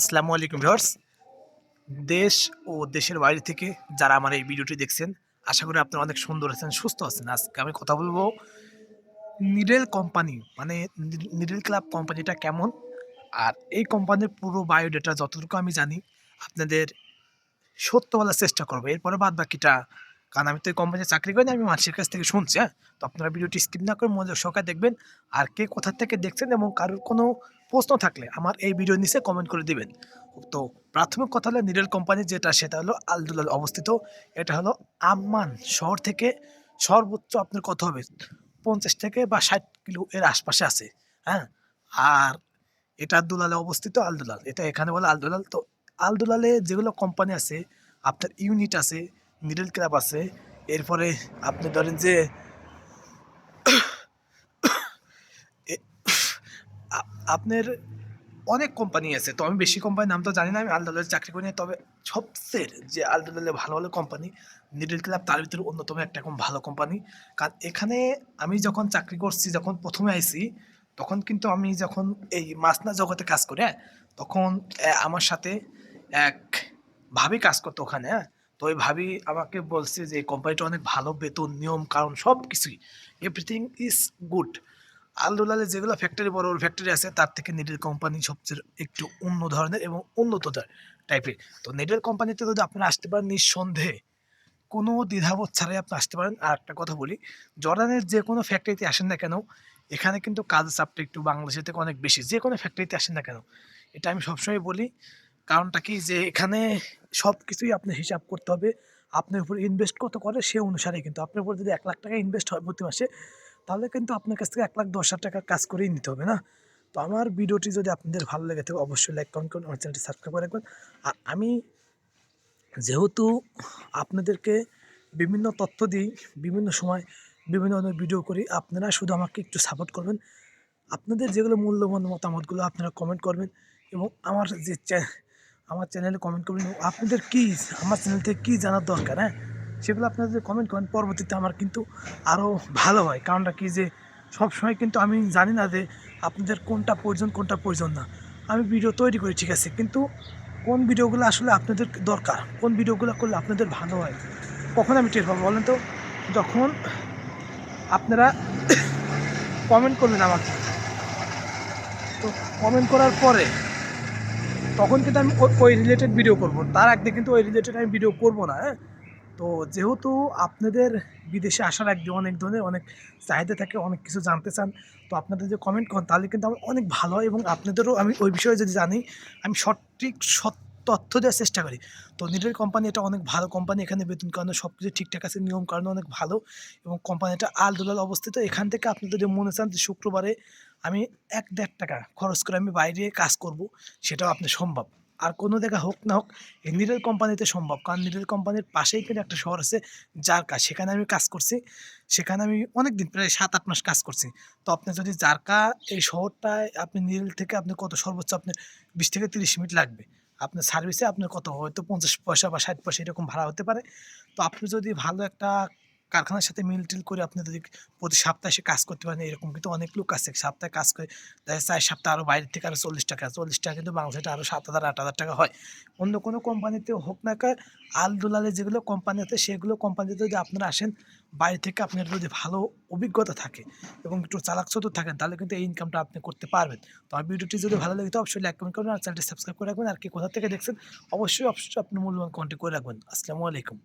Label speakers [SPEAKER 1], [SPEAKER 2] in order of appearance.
[SPEAKER 1] আসসালামু আলাইকুম ভিউয়ার্স। দেশ ও দেশের বাইরে থেকে যারা আমার এই ভিডিওটি দেখছেন, আশা করি আপনারা অনেক সুন্দর আছেন, সুস্থ আছেন। আজকে আমি কথা বলব নিডেল কোম্পানি মানে নিডেল ক্লাব কোম্পানিটা কেমন? আর এই কোম্পানির পুরো বায়োডেটা যতটুকু আমি জানি, আপনাদের সত্য বলার চেষ্টা করব। এরপরে বাদ বাকিটা, কারণ আমি তো এই কোম্পানিতে চাকরি করি না, আমি মানুষের কাছ থেকে শুনছি হ্যাঁ? তো আপনারা ভিডিওটি স্কিপ না করে মনোযোগ সহকারে দেখবেন, আর কে কোথা থেকে দেখছেন এবং কারোর কোনো প্রশ্ন থাকলে আমার এই ভিডিওর নিচে কমেন্ট করে দিবেন। তো প্রাথমিক কথা হলো নিডেল কোম্পানি যেটা, সেটা হলো আলদুলাল অবস্থিত। এটা হলো আম্মান শহর থেকে সর্বোচ্চ আপনার কত হবে? পঞ্চাশ থেকে বা ষাট কিলো এর আশপাশে আছে। হ্যাঁ? আর এটা দুলালে অবস্থিত আলদুলাল। এটা এখানে বলে আলদুলাল। তো আলদুলালে যেগুলো কোম্পানি আছে, আপনার ইউনিট আছে মিডল ক্লাব আছে, এরপরে আপনি ধরেন যে আপনার অনেক কোম্পানি আছে, তো আমি বেশি কোম্পানির নাম তো জানি না, আমি আলদালালে চাকরি করি তবে সবচেয়ে যে আলদালালে ভালো ভালো কোম্পানি নিডল ক্লাব তার ভিতরে অন্যতম একটা এখন ভালো কোম্পানি কারণ এখানে আমি যখন চাকরি করছি, যখন প্রথমে আইছি, তখন কিন্তু আমি যখন এই মাসনা জগতে কাজ করি হ্যাঁ তখন আমার সাথে এক ভাবি কাজ করতো ওখানে হ্যাঁ তো ওই ভাবি আমাকে বলছে যে কোম্পানিটা অনেক ভালো, বেতন, নিয়ম, কারণ সব কিছুই এভরিথিং ইজ গুড আলদোলালে যেগুলো ফ্যাক্টরি বড় বড় ফ্যাক্টরি আছে, তার থেকে নিডেল কোম্পানি সবচেয়ে একটু অন্য ধরনের এবং উন্নত টাইপের তো নিডেল কোম্পানিতে যদি আপনারা আসতে পারেন নিঃসন্দেহে, কোনো দ্বিধাবোধ ছাড়াই আপনি আসতে পারেন। আর একটা কথা বলি, জর্ডানের যে কোনো ফ্যাক্টরিতে আসেন না কেন, এখানে কিন্তু কাজের চাপটা একটু বাংলাদেশের থেকে অনেক বেশি। যে কোনো ফ্যাক্টরিতে আসেন না কেন, এটা আমি সবসময় বলি। কারণটা কি? যে এখানে সব কিছুই আপনি হিসাব করতে হবে। আপনার উপর ইনভেস্ট কত করে, সে অনুসারে কিন্তু আপনার উপর যদি এক লাখ টাকা ইনভেস্ট হয় প্রতি মাসে তাহলে কিন্তু আপনার কাছ থেকে এক লাখ দশ হাজার টাকার কাজ করেই নিতে হবে না? তো আমার ভিডিওটি যদি আপনাদের ভালো লেগে থাকে, অবশ্যই লাইক কমেন্ট করুন আমার চ্যানেলটি সাবস্ক্রাইব করে রাখবেন। আর আমি যেহেতু আপনাদেরকে বিভিন্ন তথ্য দিই, বিভিন্ন সময় বিভিন্ন ধরনের ভিডিও করি, আপনারা শুধু আমাকে একটু সাপোর্ট করবেন। আপনাদের যেগুলো মূল্যবান মতামতগুলো আপনারা কমেন্ট করবেন এবং আমার যে আমার চ্যানেলে কমেন্ট করবেন আপনাদের কী আমার চ্যানেল থেকে কী জানার দরকার হ্যাঁ? সেগুলো আপনারা যদি কমেন্ট করেন, পরবর্তীতে আমার কিন্তু আরও ভালো হয়। কারণটা কি যে সব সময় কিন্তু আমি জানি না যে আপনাদের কোনটা প্রয়োজন কোনটা প্রয়োজন না। আমি ভিডিও তৈরি করি, ঠিক আছে? কিন্তু কোন ভিডিওগুলো আসলে আপনাদের দরকার? কোন ভিডিওগুলো করলে আপনাদের ভালো হয়? কখন আমি টের পাবো বলেন তো? যখন আপনারা কমেন্ট করবেন আমাকে, তো কমেন্ট করার পরে তখন কিন্তু আমি ওই রিলেটেড ভিডিও করব। তার আগে কিন্তু ওই রিলেটেড আমি ভিডিও করব না হ্যাঁ? তো যেহেতু আপনাদের বিদেশে আসার একদিন অনেক ধরনের অনেক চাহিদা থাকে, অনেক কিছু জানতে চান, তো আপনাদের যে কমেন্ট করেন, তাহলে কিন্তু আমার অনেক ভালো হয় এবং আপনাদেরও আমি ওই বিষয়ে যদি জানি, আমি সঠিক সৎ তথ্য দেওয়ার চেষ্টা করি। তো নিডেল কোম্পানি এটা অনেক ভালো কোম্পানি এখানে বেতন কারণে সব কিছু ঠিকঠাক আছে, নিয়ম কারণে অনেক ভালো এবং কোম্পানিটা আলদোলাল অবস্থিত। এখান থেকে আপনি যদি মনে চান যে শুক্রবারে আমি এক দেড় টাকা খরচ করে আমি বাইরে কাজ করব, সেটাও আপনি সম্ভব। আর কোনো জায়গা হোক না হোক নিডেল কোম্পানিতে সম্ভব। কারণ নিডেল কোম্পানির পাশেই কিন্তু একটা শহর আছে, যার কাজ, সেখানে আমি কাজ করছি। সেখানে আমি অনেক দিন প্রায় সাত, আট মাস কাজ করছি। তো আপনি যদি জারকা এই শহরটায় আপনি নিডেল থেকে আপনি কত, সর্বোচ্চ আপনার বিশ থেকে তিরিশ মিনিট লাগবে। আপনার সার্ভিসে আপনার কত, হয়তো পঞ্চাশ পয়সা বা ষাট পয়সা এরকম ভাড়া হতে পারে। তো আপনি যদি ভালো একটা কারখানার সাথে মিল টিল করে আপনি যদি প্রতি সপ্তাহে এসে কাজ করতে পারেন, এরকম কিন্তু অনেক লোক আছে। সপ্তাহে কাজ করে, দেখা চার সপ্তাহে আরও বাইরের থেকে আরও চল্লিশ টাকা চল্লিশ টাকা কিন্তু বাংলাদেশে আরও সাত হাজার, আট হাজার টাকা হয়। অন্য কোনো কোম্পানিতে হোক না কা আল দুলালে যেগুলো কোম্পানি আছে, সেগুলো কোম্পানিতে যদি আপনারা আসেন, বাইরে থেকে আপনার যদি ভালো অভিজ্ঞতা থাকে এবং একটু চালাক চতুর থাকেন, তাহলে কিন্তু এই ইনকামটা আপনি করতে পারবেন। তো আমার ভিডিওটি যদি ভালো লাগে, তো অবশ্যই লাইক কমেন্ট করবেন আর চ্যানেলটি সাবস্ক্রাইব করে রাখবেন। আর কি কোথা থেকে দেখছেন, অবশ্যই অবশ্যই আপনি মূল্যবান কমেন্ট করে রাখবেন। আসসালামু আলাইকুম।